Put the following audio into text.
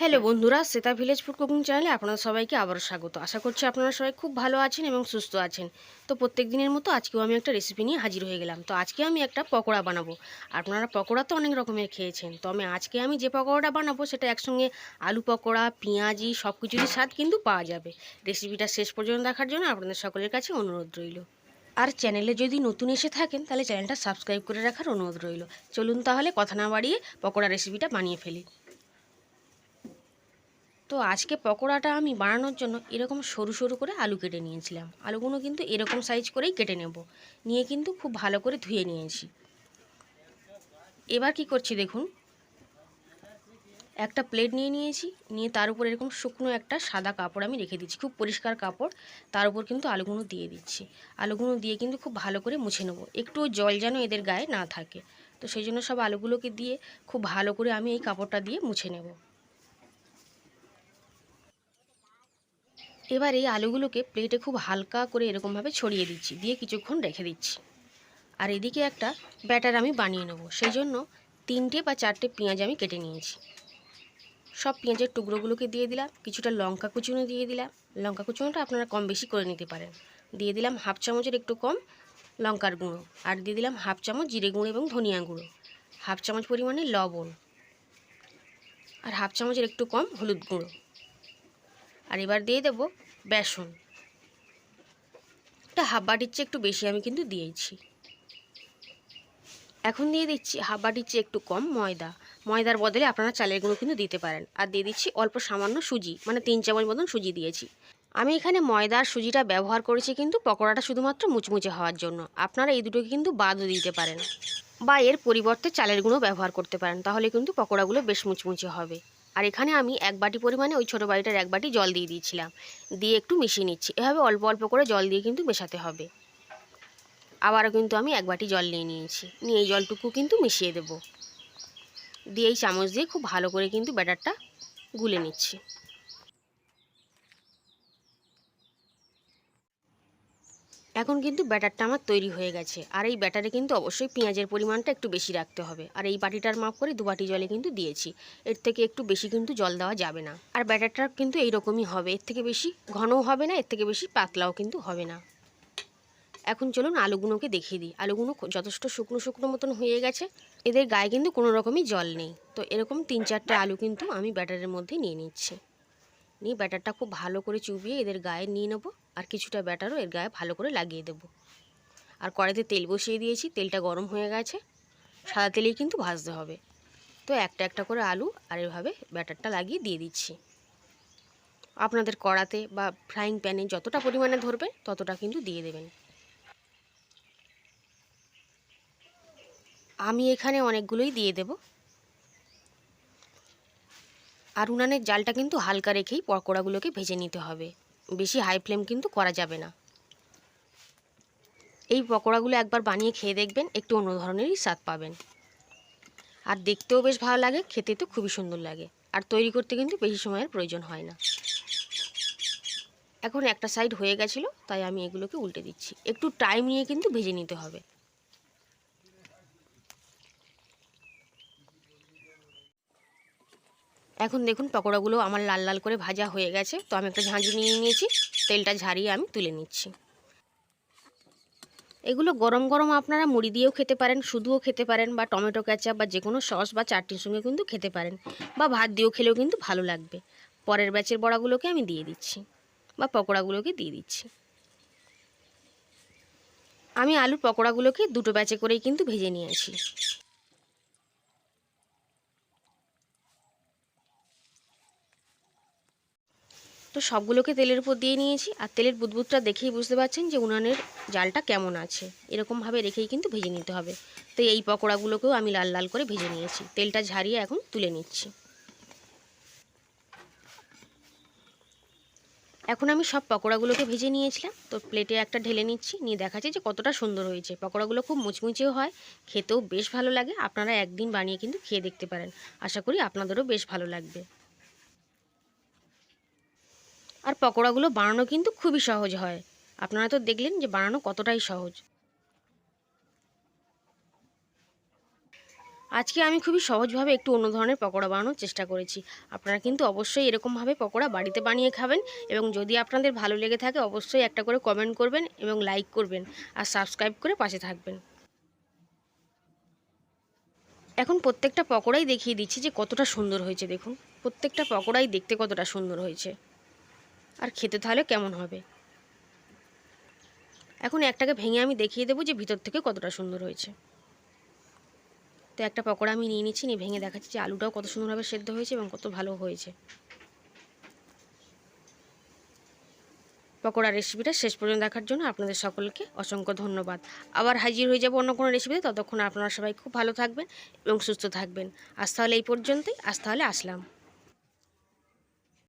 Hello বন্ধুরা সেতা village food cooking চ্যানেলে আপনাদের সবাইকে আবারও স্বাগত। আশা করছি আপনারা সবাই খুব ভালো আছেন এবং সুস্থ আছেন। তো প্রত্যেক দিনের মতো আজকেও আমি একটা রেসিপি নিয়ে হাজির হয়ে গেলাম। তো আজকে আমি একটা পকোড়া বানাবো। আপনারা পকোড়া তো অনেক রকমের খেয়েছেন। তো আমি আজকে আমি যে পকোড়াটা বানাবো সেটা একসঙ্গে আলু পকোড়া, পেঁয়াজি সব কিছুরই স্বাদ কিন্তু পাওয়া যাবে। রেসিপিটা শেষ পর্যন্ত দেখার জন্য আপনাদের সকলের কাছে অনুরোধ রইল। আর চ্যানেলে যদি নতুন এসে থাকেন, তাহলে চ্যানেলটা সাবস্ক্রাইব করে রাখার অনুরোধ রইল। চলুন তাহলে কথা না বাড়িয়ে পকোড়া রেসিপিটা বানিয়ে ফেলি। তো আজকে পকোড়াটা আমি বানানোর জন্য এরকম সরু সরু করে আলু কেটে নিয়েছিলাম। আলুগুলো কিন্তু এরকম সাইজ করেই কেটে নেব। নিয়ে কিন্তু খুব ভালো করে ধুয়ে নিয়েছি। এবার কি করছি দেখুন? একটা প্লেট নিয়ে নিয়েছি। নিয়ে তার উপর এরকম শুকনো একটা সাদা কাপড় আমি রেখে দিচ্ছি। খুব পরিষ্কার কাপড়। তার উপর কিন্তু আলুগুলো দিয়ে দিচ্ছি। আলুগুলো দিয়ে কিন্তু খুব ভালো করে মুছে নেব। একটু জল যেন এদের গায়ে না থাকে। তো সেই জন্য সব আলুগুলোকে দিয়ে খুব ভালো করে আমি এই কাপড়টা দিয়ে মুছে নেব। এবার এই আলুগুলোকে প্লেটে খুব হালকা করে এরকমভাবে ছড়িয়ে দিচ্ছি, দিয়ে কিছুক্ষণ রেখে দিচ্ছি। আর এদিকে একটা ব্যাটার আমি বানিয়ে নেব, সেই জন্য তিনটে বা চারটে পেঁয়াজ আমি কেটে নিয়েছি। সব পেঁয়াজের টুকরোগুলোকে দিয়ে দিলাম, কিছুটা লঙ্কা কুচুনো দিয়ে দিলাম। লঙ্কা কুচুনোটা আপনারা কম বেশি করে নিতে পারেন। দিয়ে দিলাম হাফ চামচের একটু কম লঙ্কার গুঁড়ো, আর দিয়ে দিলাম হাফ চামচ জিরে গুঁড়ো এবং ধনিয়া গুঁড়ো, হাফ চামচ পরিমাণে লবণ, আর হাফ চামচের একটু কম হলুদ গুঁড়ো। আর এবার দিয়ে দেবো বেসন। একটা হাফ বাটির চেয়ে একটু বেশি আমি কিন্তু দিয়েছি। এখন দিয়ে দিচ্ছি হাফ বাটির চেয়ে একটু কম ময়দা। ময়দার বদলে আপনারা চালের গুঁড়ো কিন্তু দিতে পারেন। আর দিয়ে দিচ্ছি অল্প সামান্য সুজি মানে তিন চামচ মতন সুজি দিয়েছি। আমি এখানে ময়দা আর সুজিটা ব্যবহার করেছি কিন্তু পকোড়াটা শুধুমাত্র মুচমুচে হওয়ার জন্য। আপনারা এই দুটোকে কিন্তু বাদও দিতে পারেন। বা এর পরিবর্তে চালের গুঁড়ো ব্যবহার করতে পারেন, তাহলে কিন্তু পকোড়াগুলো বেশ মুচমুচে হবে। আর এখানে আমি এক বাটি পরিমাণে ওই ছোটো বাড়িটার এক বাটি জল দিয়ে দিয়েছিলাম। দিয়ে একটু মিশিয়ে নিচ্ছি। এভাবে অল্প অল্প করে জল দিয়ে কিন্তু মেশাতে হবে। আবারও কিন্তু আমি এক বাটি জল নিয়ে নিয়েছি। নিয়ে এই জলটুকু কিন্তু মিশিয়ে দেব। দিয়ে এই চামচ দিয়ে খুব ভালো করে কিন্তু ব্যাটারটা গুলে নিচ্ছি। এখন কিন্তু ব্যাটারটা আমার তৈরি হয়ে গেছে। আর এই ব্যাটারে কিন্তু অবশ্যই পেঁয়াজের পরিমাণটা একটু বেশি রাখতে হবে। আর এই বাটিটার মাপ করে দু বাটি জলে কিন্তু দিয়েছি। এর থেকে একটু বেশি কিন্তু জল দেওয়া যাবে না। আর ব্যাটারটা কিন্তু এইরকমই হবে। এর থেকে বেশি ঘনও হবে না, এর থেকে বেশি পাতলাও কিন্তু হবে না। এখন চলুন আলুগুলোকে দেখিয়ে দিই। আলুগুলো যথেষ্ট শুকনো শুকনো মতন হয়ে গেছে। এদের গায়ে কিন্তু কোনো রকমই জল নেই। তো এরকম তিন চারটে আলু কিন্তু আমি ব্যাটারের মধ্যে নিয়ে নিচ্ছি। নিয়ে ব্যাটারটা খুব ভালো করে চুবিয়ে এদের গায়ে নিয়ে নেব। আর কিছুটা ব্যাটারও এর গায়ে ভালো করে লাগিয়ে দেবো। আর কড়াইতে তেল বসিয়ে দিয়েছি, তেলটা গরম হয়ে গেছে। সাদা তেলেই কিন্তু ভাজতে হবে। তো একটা একটা করে আলু আর এভাবে ব্যাটারটা লাগিয়ে দিয়ে দিচ্ছি। আপনাদের কড়াতে বা ফ্রাইং প্যানে যতটা পরিমাণে ধরবে, ততটা কিন্তু দিয়ে দেবেন। আমি এখানে অনেকগুলোই দিয়ে দেব। আর উনানের জালটা কিন্তু হালকা রেখেই পকোড়াগুলোকে ভেজে নিতে হবে। বেশি হাই ফ্লেম কিন্তু করা যাবে না। এই পকোড়াগুলো একবার বানিয়ে খেয়ে দেখবেন, একটু অন্য ধরনেরই স্বাদ পাবেন। আর দেখতেও বেশ ভালো লাগে, খেতে তো খুবই সুন্দর লাগে। আর তৈরি করতে কিন্তু বেশি সময়ের প্রয়োজন হয় না। এখন একটা সাইড হয়ে গেছিল, তাই আমি এগুলোকে উল্টে দিচ্ছি। একটু টাইম নিয়ে কিন্তু ভেজে নিতে হবে। এখন দেখুন পকোড়াগুলো আমার লাল লাল করে ভাজা হয়ে গেছে। তো আমি একটা ঝাঁঝি নিয়ে নিয়েছি, তেলটা ঝারিয়ে আমি তুলে নিচ্ছি। এগুলো গরম গরম আপনারা মুড়ি দিয়েও খেতে পারেন, শুধুও খেতে পারেন, বা টমেটো ক্যাচাপ বা যে কোনো সস, বা চাটনির সঙ্গে কিন্তু খেতে পারেন, বা ভাত দিয়েও খেলেও কিন্তু ভালো লাগবে। পরের ব্যাচের বড়াগুলোকে আমি দিয়ে দিচ্ছি, বা পকোড়াগুলোকে দিয়ে দিচ্ছি। আমি আলুর পকোড়াগুলোকে দুটো ব্যাচে করেই কিন্তু ভেজে নিয়েছি। তো সবগুলোকে তেলের উপর দিয়ে নিয়েছি। আর তেলের বুদবুদটা দেখেই বুঝতে পারছেন যে উনানের জালটা কেমন আছে। এরকমভাবে রেখেই কিন্তু ভেজে নিতে হবে। তো এই পকোড়াগুলোকেও আমি লাল লাল করে ভেজে নিয়েছি। তেলটা ঝারিয়ে এখন তুলে নিচ্ছি। এখন আমি সব পকোড়াগুলোকে ভেজে নিয়েছিলাম। তো প্লেটে একটা ঢেলে নিচ্ছি, নিয়ে দেখাচ্ছি যে কতটা সুন্দর হয়েছে। পকোড়াগুলো খুব মুচমুচেও হয়, খেতেও বেশ ভালো লাগে। আপনারা একদিন বানিয়ে কিন্তু খেয়ে দেখতে পারেন। আশা করি আপনাদেরও বেশ ভালো লাগবে। আর পকোড়াগুলো বানানো কিন্তু খুবই সহজ হয়। আপনারা তো দেখলেন যে বানানো কতটাই সহজ। আজকে আমি খুবই সহজভাবে একটু অন্য ধরনের পকোড়া বানানোর চেষ্টা করেছি। আপনারা কিন্তু অবশ্যই এরকমভাবে পকোড়া বাড়িতে বানিয়ে খাবেন এবং যদি আপনাদের ভালো লেগে থাকে অবশ্যই একটা করে কমেন্ট করবেন এবং লাইক করবেন আর সাবস্ক্রাইব করে পাশে থাকবেন। এখন প্রত্যেকটা পকোড়াই দেখিয়ে দিচ্ছি যে কতটা সুন্দর হয়েছে, দেখুন। প্রত্যেকটা পকোড়াই দেখতে কতটা সুন্দর হয়েছে। আর খেতে তাহলে কেমন হবে? এখন একটাকে ভেঙে আমি দেখিয়ে দেবো যে ভিতর থেকে কতটা সুন্দর হয়েছে। তো একটা পকোড়া আমি নিয়ে নিচ্ছি, নিয়ে ভেঙে দেখাচ্ছি যে আলুটাও কত সুন্দরভাবে সেদ্ধ হয়েছে এবং কত ভালো হয়েছে। পকোড়া রেসিপিটা শেষ পর্যন্ত দেখার জন্য আপনাদের সকলকে অসংখ্য ধন্যবাদ। আবার হাজির হয়ে যাব অন্য কোনো রেসিপিতে ততক্ষণ আপনারা সবাই খুব ভালো থাকবেন এবং সুস্থ থাকবেন। আজ তাহলে এই পর্যন্তই। আজ তাহলে আসলাম।